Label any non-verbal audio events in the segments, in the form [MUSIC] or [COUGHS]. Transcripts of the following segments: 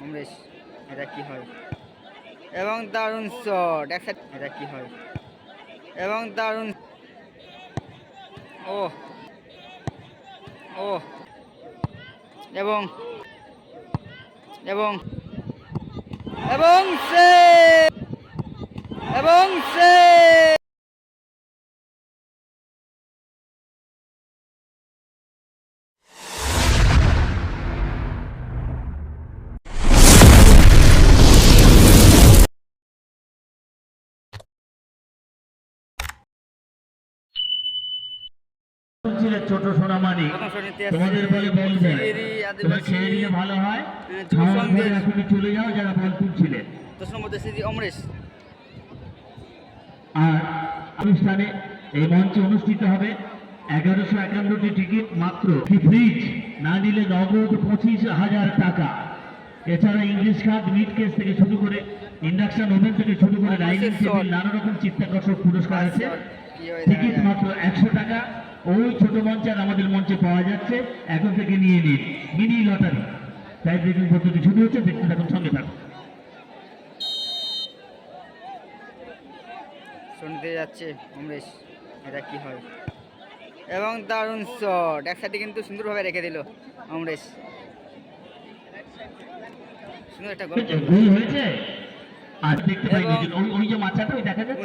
অমরেশ এটা কি হয়? এবং দারুণ শট এক এটা কি হয়? এবং দারুণ ও ও এবং এবং এবং সে এবং সে! ছোট সোনামানি তোমাদের বলে বলবে। তোমরা খেয়ে নিলে ভালো হয় হ্যাঁ, এখনই চলে যাও যারা বল তুলছিলে। অমরেশ। আর অনুষ্ঠানে এই মঞ্চে অনুষ্ঠিত হবে এগারোশো একান্নটি টিকিট মাত্র ফ্রিজ। না নিলে নগদ পঁচিশ হাজার টাকা। এছাড়া ইংলিশ খাত মিট কেস থেকে শুরু করে ইন্ডাকশন ওভেন থেকে শুরু করে ডাইনিং টেবিল নানা রকম চিত্তাকর্ষক পুরস্কার আছে। টিকিট মাত্র একশো টাকা। ওই ছোট মঞ্চে আর আমাদের মঞ্চে পাওয়া যাচ্ছে। এখন থেকে নিয়ে নিন মিনি লটারি। তাই ব্রেকিং পদ্ধতি শুরু হচ্ছে দেখতে থাকুন সঙ্গে থাকুন। শুনতে যাচ্ছে অমরেশ এটা কি হয়? এবং দারুণ শট এক সাইডে কিন্তু সুন্দরভাবে রেখে দিল অমরেশ। সুন্দর একটা গোল হয়েছে? আর দেখতে পাই ওই যে যাচ্ছে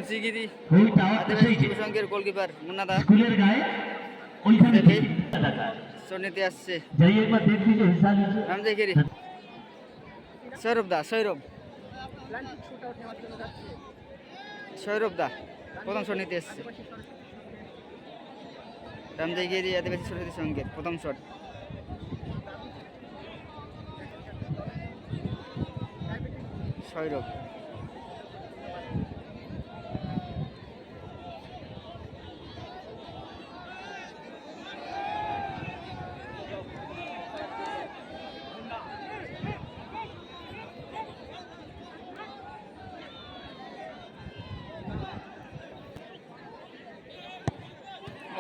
মুন্সিগিরি। যে সংঘের গোলকিপার মুন্না দা স্কুলের গায়ে ওইখানে দেখি। টাকা শট নিতে আসছে। যাই একবার দেখ দিছে হিসাব হিসেবে রামজাগিরি সৌরভ দা সৌরভ। সৌরভ দা প্রথম শট নিতে এসছে রামজাগিরি আদিবাসী সরস্বতী সংঘের প্রথম শট। সৌরভ।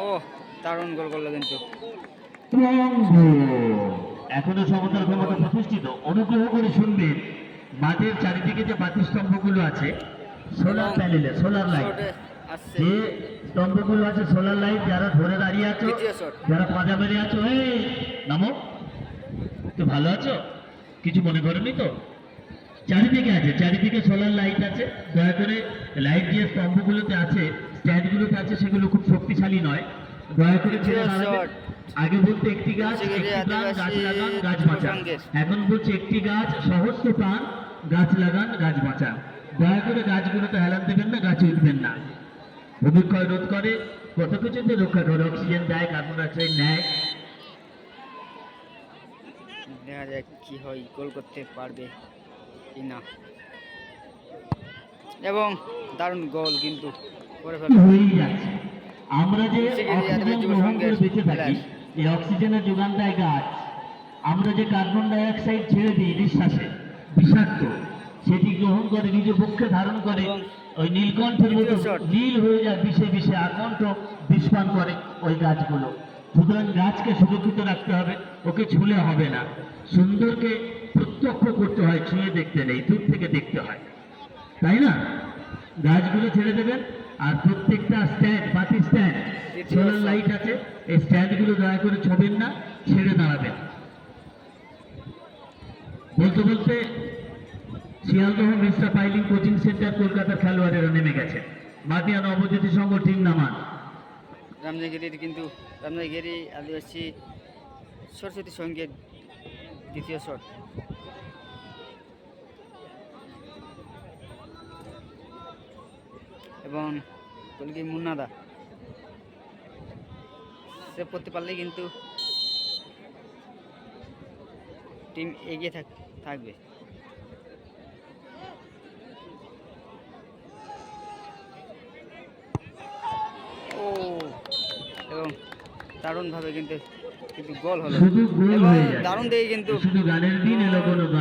ও দারুণ গোল করল কিন্তু। এখনও সমতল ক্ষমতা প্রতিষ্ঠিত। অনুগ্রহ করে শুনবেন মাঠের চারিদিকে যে বাতি স্তম্ভগুলো আছে সোলার প্যানেলে সোলার লাইট। যে স্তম্ভগুলো আছে সোলার লাইট যারা ধরে দাঁড়িয়ে আছো যারা পাজা মেরে আছো এই নামো। তো ভালো আছো? কিছু মনে করেনি তো? চারিদিকে আছে চারিদিকে সোলার লাইট আছে। দয়া করে লাইট যে স্তম্ভগুলোতে আছে স্ট্যান্ডগুলোতে আছে সেগুলো খুব শক্তিশালী নয়। দয়া করে ছেড়ে দ্বিতীয় দাঁড়াবে। শট। আগে বলতে একটি গাছ একটি প্রাণ গাছ লাগান গাছ বাঁচান। এখন বলছে একটি গাছ সহস্র প্রাণ গাছ লাগান গাছ বাঁচান। দয়া করে গাছগুলোতে হেলান দেবেন না গাছে উঠবেন না। ভূমিক্ষয় রোধ করে। কত কিছুতে রক্ষা করে অক্সিজেন দেয় কার্বন ডাইঅক্সাইড নেয়। দেখা যাক কি হয় গোল করতে পারবে কি না। এবং দারুণ গোল কিন্তু করে যাচ্ছে। আমরা যে অক্সিজেন গ্রহণ করে বেঁচে থাকি এই অক্সিজেনের যোগান দেয় গাছ আমরা যে কার্বন ডাই অক্সাইড ছেড়ে দিই নিঃশ্বাসে বিষাক্ত সেটি গ্রহণ করে নিজ পক্ষে ধারণ করে ওই নীলকণ্ঠের মতো। নীল হয়ে যায় বিষে বিষে আকণ্ঠ বিষপান করে ওই গাছগুলো। সুতরাং গাছকে সুরক্ষিত রাখতে হবে ওকে ছুলে হবে না। সুন্দরকে প্রত্যক্ষ করতে হয় ছুঁয়ে দেখতে নেই দূর থেকে দেখতে হয়। তাই না? গাছগুলো ছেড়ে দেবেন? আর প্রত্যেকটা স্ট্যান্ড বাতি স্ট্যান্ড সোলার লাইট আছে, এই স্ট্যান্ডগুলো দয়া করে ছবেন না, ছেড়ে দাঁড়াবেন। বলতে বলতে শিয়ালদহ মিশ্রা পাইলিং কোচিং সেন্টার কলকাতার খেলোয়াড়েরা নেমে গেছে। মাটিয়া নবজ্যোতি সংঘ টিম নামান। রামজাগিরির কিন্তু রামজাগিরি আদিবাসী সরস্বতী সংগীত দ্বিতীয় শট। এবং কলকি মুন্নাদা সে করতে পারলেই কিন্তু টিম এগিয়ে থাক থাকবে ও এবং দারুণভাবে কিন্তু কিন্তু গোল হলো এবং দারুণ দেখে কিন্তু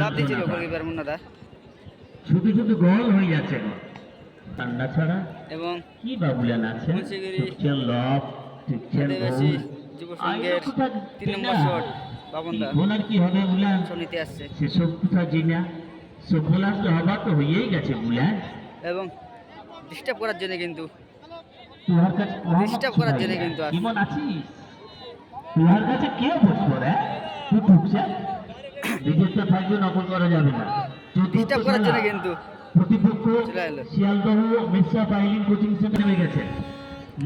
লাভ পায়। গোলকিপার মুন্নাদা শুধু শুধু গোল হয়ে যাচ্ছে। ঠান্ডা ছাড়া এবং আদিবাসী যুব সংঘের তিন নম্বর? শট বাবনদা কি হবে বুলান শট নিতে আসছে। সেসব কথা জিনা সব বোলার তো হবার তো হয়েই গেছে বুলান এবং ডিস্টার্ব করার জন্য কিন্তু Disturb করার জন্য কিন্তু। কেমন আছিস? তোহার কাছে কে বসবো রে? তুই ঢুকছে। [COUGHS] থাকবে নকল করা যাবে না। ডিস্টার্ব করার জন্য কিন্তু প্রতিপক্ষ। শিয়ালদহ মির্জা পাইলিং কোচিং সেন্টারে নেমে গেছে।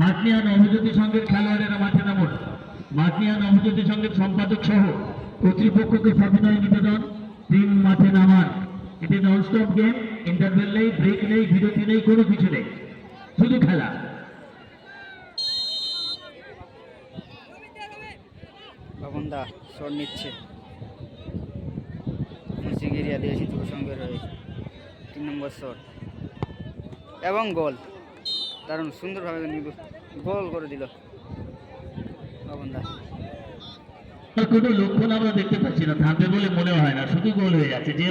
মাতনিয়া নবজ্যোতি সংঘের খেলোয়াড়েরা মাঠে নামুন। মাতনিয়া নবজ্যোতি সংঘের সম্পাদক সহ কর্তৃপক্ষকে সবিনয় নিবেদন। টিম মাঠে নামান। এটি নন স্টপ গেম ইন্টারভেল নেই ব্রেক নেই বিরতি নেই কোনো কিছু নেই। শুধু খেলা। বাবনদা শট নিচ্ছে। মুন্সিগিরি আদিবাসী যুব সংঘের হয়ে। তিন নম্বর শট এবং গোল। দারুণ সুন্দরভাবে গোল করে দিল। বাবনদা কোনো লক্ষণ আমরা দেখতে পাচ্ছি না থামবে বলে মনে হয় না শুধু গোল হয়ে যাচ্ছে যে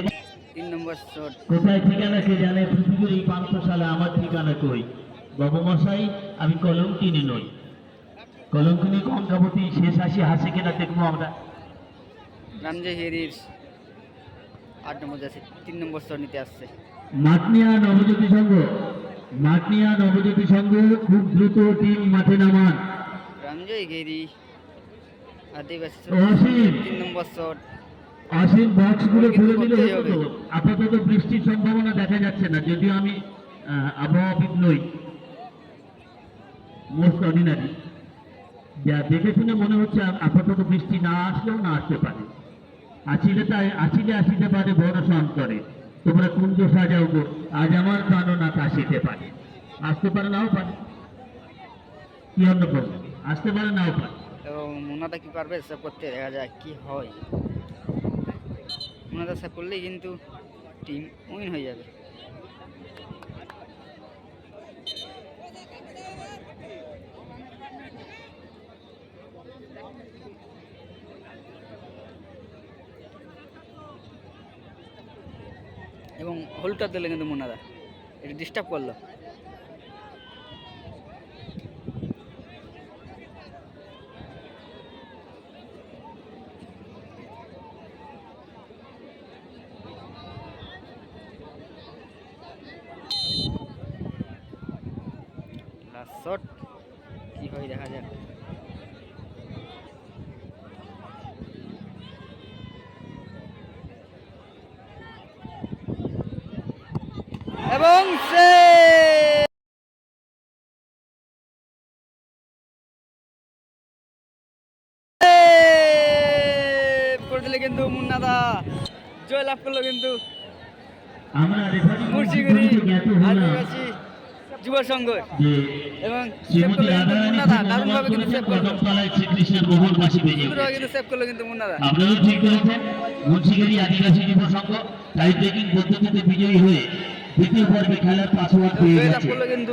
তিন নম্বর শট কোথায় ঠিকানা কে জানে পৃথিবীর এই পান্থশালে আমার ঠিকানা কই? আমি কলম কিনে নই কলম কিনে কঙ্কাবতী শেষ হাসি হাসি কিনা দেখব আমরা। হেরির আট নম্বর যাচ্ছে তিন নম্বর শট নিতে আসছে। মাটনিয়া নবজ্যোতি সংঘ। মাটনিয়া নবজ্যোতি সংঘ খুব দ্রুত টিম মাঠে নামান। রামজয় গেরি অসীম। বক্সগুলো খুলে দিলে হতো আপাতত বৃষ্টির সম্ভাবনা দেখা যাচ্ছে না যদিও আমি আবহাওয়াবিদ নই মোস্ট অর্ডিনারি যা দেখে শুনে মনে হচ্ছে আপাতত বৃষ্টি না আসলেও না আসতে পারে। আসিলে তাই আসিলে আসিতে পারে বড় করে তোমরা কোন দশা যাও গো? আজ আমার প্রাণ না আসিতে পারে। আসতে পারে নাও পারে। কি অন্য আসতে পারে নাও পারে। মোনাদা কি পারবে? সেভ করতে দেখা যায় কি হয়। মোনাদা সেভ করলেই কিন্তু টিম উইন হয়ে যাবে। এবং হোলটা দিলে কিন্তু মোনাদা। এটা ডিস্টার্ব করল। শট। কি হয় দেখা যাক? সে করে কিন্তু মুন্নাদা জয় লাভ করল কিন্তু মুর্শিগুড়ি আদিবাসী যুব সংঘ এবং সেভ শ্রীমতী করল কিন্তু মুন্নাদা দারুণভাবে কিন্তু সেভ করল। কিন্তু সেভ করল কিন্তু মুন্নাদা। ঠিক করেছেন মুন্সিগিরি আদিবাসী যুব সংঘ টাই ব্রেকিং পদ্ধতিতে বিজয়ী হয়ে দ্বিতীয় পর্বে খেলার পাসওয়ার্ড পেয়ে জয়লাভ গেছে। করল কিন্তু